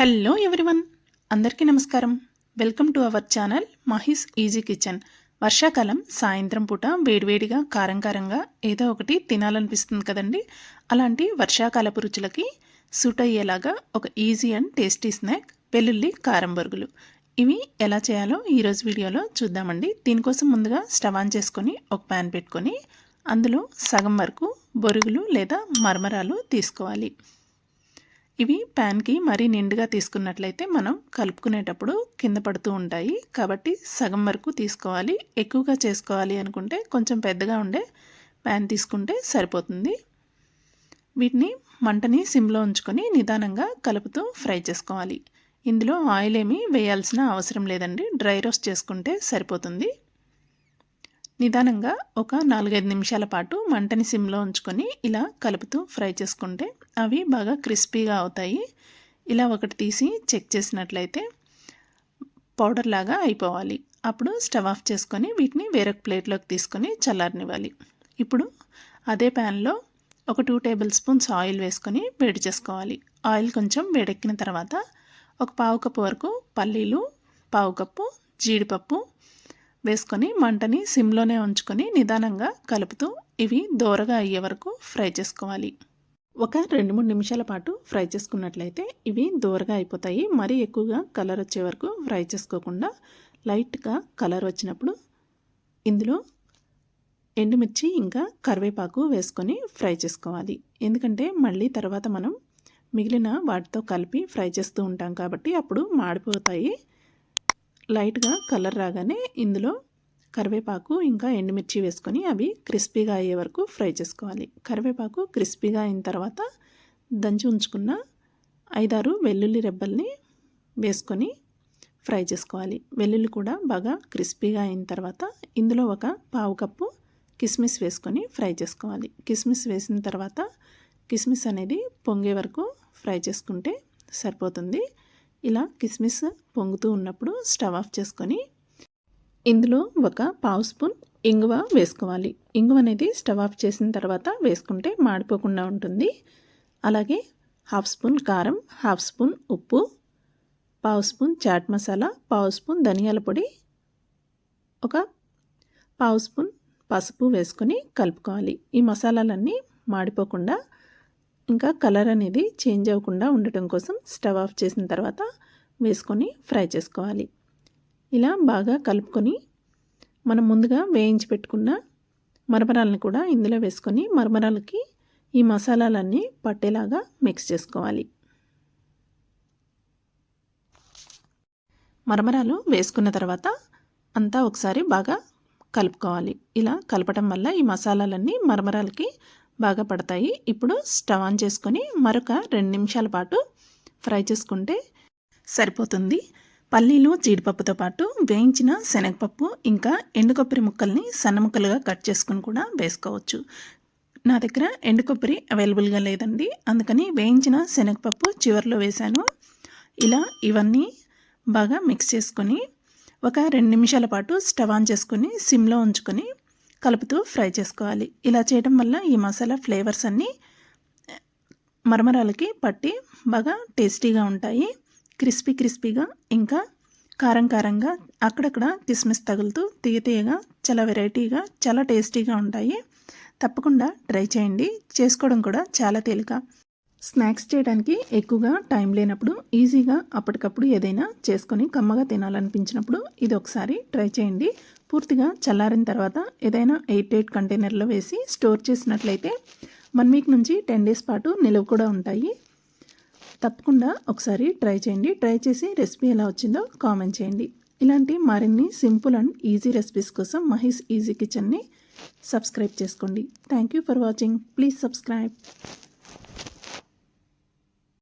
Hello everyone అందరికీ నమస్కారం. Welcome to our channel Mahi's easy kitchen వర్షాకాలం సాయంత్రం పూట వేడివేడిగా కారం కారంగా ఏదో ఒకటి తినాలనిపిస్తుంది కదండి. అలాంటి వర్షాకాలపు రుచులకి సూట్ అయ్యేలాగా ఒక ఈజీ అండ్ టేస్టీ స్నాక్ వెల్లుల్లి కారం బొరుగులు. ఇవి ఎలా చేయాలో ఈరోజు వీడియోలో చూద్దామండి. దీనికోసం ముందుగా స్టవ్ ఆన్ చేసుకొని ఒక ప్యాన్ పెట్టుకొని అందులో సగం వరకు బొరుగులు లేదా మర్మరాలు తీసుకోవాలి. ఇవి ప్యాన్కి మరీ నిండుగా తీసుకున్నట్లయితే మనం కలుపుకునేటప్పుడు కింద పడుతూ ఉంటాయి. కాబట్టి సగం వరకు తీసుకోవాలి. ఎక్కువగా చేసుకోవాలి అనుకుంటే కొంచెం పెద్దగా ఉండే ప్యాన్ తీసుకుంటే సరిపోతుంది. వీటిని మంటని సిమ్లో ఉంచుకొని నిదానంగా కలుపుతూ ఫ్రై చేసుకోవాలి. ఇందులో ఆయిల్ ఏమీ వేయాల్సిన అవసరం లేదండి. డ్రై రోస్ట్ చేసుకుంటే సరిపోతుంది. నిదానంగా ఒక నాలుగైదు నిమిషాల పాటు మంటని సిమ్లో ఉంచుకొని ఇలా కలుపుతూ ఫ్రై చేసుకుంటే అవి బాగా క్రిస్పీగా అవుతాయి. ఇలా ఒకటి తీసి చెక్ చేసినట్లయితే పౌడర్ లాగా అయిపోవాలి. అప్పుడు స్టవ్ ఆఫ్ చేసుకొని వీటిని వేరొక ప్లేట్లోకి తీసుకొని చల్లారనివ్వాలి. ఇప్పుడు అదే ప్యాన్లో ఒక టూ టేబుల్ స్పూన్స్ ఆయిల్ వేసుకొని వేడి చేసుకోవాలి. ఆయిల్ కొంచెం వేడెక్కిన తర్వాత ఒక పావు కప్పు వరకు పల్లీలు పావు కప్పు జీడిపప్పు వేసుకొని మంటని సిమ్లోనే ఉంచుకొని నిదానంగా కలుపుతూ ఇవి దోరగా అయ్యే వరకు ఫ్రై చేసుకోవాలి. ఒక రెండు మూడు నిమిషాల పాటు ఫ్రై చేసుకున్నట్లయితే ఇవి దోరగా అయిపోతాయి. మరీ ఎక్కువగా కలర్ వచ్చే వరకు ఫ్రై చేసుకోకుండా లైట్గా కలర్ వచ్చినప్పుడు ఇందులో ఎండుమిర్చి ఇంకా కరివేపాకు వేసుకొని ఫ్రై చేసుకోవాలి. ఎందుకంటే మళ్ళీ తర్వాత మనం మిగిలిన వాటితో కలిపి ఫ్రై చేస్తూ ఉంటాం కాబట్టి అప్పుడు మాడిపోతాయి. లైట్గా కలర్ రాగానే ఇందులో కరివేపాకు ఇంకా ఎండుమిర్చి వేసుకొని అవి క్రిస్పీగా అయ్యే వరకు ఫ్రై చేసుకోవాలి. కరివేపాకు క్రిస్పీగా అయిన తర్వాత దంచి ఉంచుకున్న ఐదారు వెల్లుల్లి రెబ్బల్ని వేసుకొని ఫ్రై చేసుకోవాలి. వెల్లుల్లి కూడా బాగా క్రిస్పీగా అయిన తర్వాత ఇందులో ఒక పావు కప్పు కిస్మిస్ వేసుకొని ఫ్రై చేసుకోవాలి. కిస్మిస్ వేసిన తర్వాత కిస్మిస్ అనేది పొంగే వరకు ఫ్రై చేసుకుంటే సరిపోతుంది. ఇలా కిస్మిస్ పొంగుతూ ఉన్నప్పుడు స్టవ్ ఆఫ్ చేసుకొని ఇందులో ఒక పావు స్పూన్ ఇంగువ వేసుకోవాలి. ఇంగువ అనేది స్టవ్ ఆఫ్ చేసిన తర్వాత వేసుకుంటే మాడిపోకుండా ఉంటుంది. అలాగే హాఫ్ స్పూన్ కారం హాఫ్ స్పూన్ ఉప్పు పావు స్పూన్ చాట్ మసాలా పావు స్పూన్ ధనియాల పొడి ఒక పావు స్పూన్ పసుపు వేసుకొని కలుపుకోవాలి. ఈ మసాలాలన్నీ మాడిపోకుండా ఇంకా కలర్ అనేది చేంజ్ అవ్వకుండా ఉండటం కోసం స్టవ్ ఆఫ్ చేసిన తర్వాత వేసుకొని ఫ్రై చేసుకోవాలి. ఇలా బాగా కలుపుకొని మనం ముందుగా వేయించి పెట్టుకున్న మరమరాలను కూడా ఇందులో వేసుకొని మరమరాలకి ఈ మసాలాలన్నీ పట్టేలాగా మిక్స్ చేసుకోవాలి. మరమరాలు వేసుకున్న తర్వాత అంతా ఒకసారి బాగా కలుపుకోవాలి. ఇలా కలపటం వల్ల ఈ మసాలాలన్నీ మరమరాలకి బాగా పడతాయి. ఇప్పుడు స్టవ్ ఆన్ చేసుకొని మరొక రెండు నిమిషాల పాటు ఫ్రై చేసుకుంటే సరిపోతుంది. పల్లీలు జీడిపప్పుతో పాటు వేయించిన శనగపప్పు ఇంకా ఎండు కొబ్బరి ముక్కల్ని సన్న ముక్కలుగా కట్ చేసుకుని కూడా వేసుకోవచ్చు. నా దగ్గర ఎండు కొబ్బరి అవైలబుల్గా లేదండి. అందుకని వేయించిన శనగపప్పు చివరిలో వేశాను. ఇలా ఇవన్నీ బాగా మిక్స్ చేసుకొని ఒక రెండు నిమిషాల పాటు స్టవ్ ఆన్ చేసుకొని సిమ్లో ఉంచుకొని కలుపుతూ ఫ్రై చేసుకోవాలి. ఇలా చేయడం వల్ల ఈ మసాలా ఫ్లేవర్స్ అన్నీ మరమరాలకి పట్టి బాగా టేస్టీగా ఉంటాయి. క్రిస్పీ క్రిస్పీగా ఇంకా కారం కారంగా అక్కడక్కడ కిస్మిస్ తగులుతూ తీయ తీయగా చాలా వెరైటీగా చాలా టేస్టీగా ఉంటాయి. తప్పకుండా ట్రై చేయండి. చేసుకోవడం కూడా చాలా తేలిక. స్నాక్స్ చేయడానికి ఎక్కువగా టైం లేనప్పుడు ఈజీగా అప్పటికప్పుడు ఏదైనా చేసుకొని కమ్మగా తినాలనిపించినప్పుడు ఇది ఒకసారి ట్రై చేయండి. పూర్తిగా చల్లారిన తర్వాత ఏదైనా ఎయిట్ ఎయిట్ కంటైనర్లో వేసి స్టోర్ చేసినట్లయితే వన్ వీక్ నుంచి టెన్ డేస్ పాటు నిలువ కూడా ఉంటాయి. తప్పకుండా ఒకసారి ట్రై చేయండి. ట్రై చేసి రెసిపీ ఎలా వచ్చిందో కామెంట్ చేయండి. ఇలాంటి మరిన్ని సింపుల్ అండ్ ఈజీ రెసిపీస్ కోసం మహేష్ ఈజీ కిచెన్ని సబ్స్క్రైబ్ చేసుకోండి. Thank you for watching please subscribe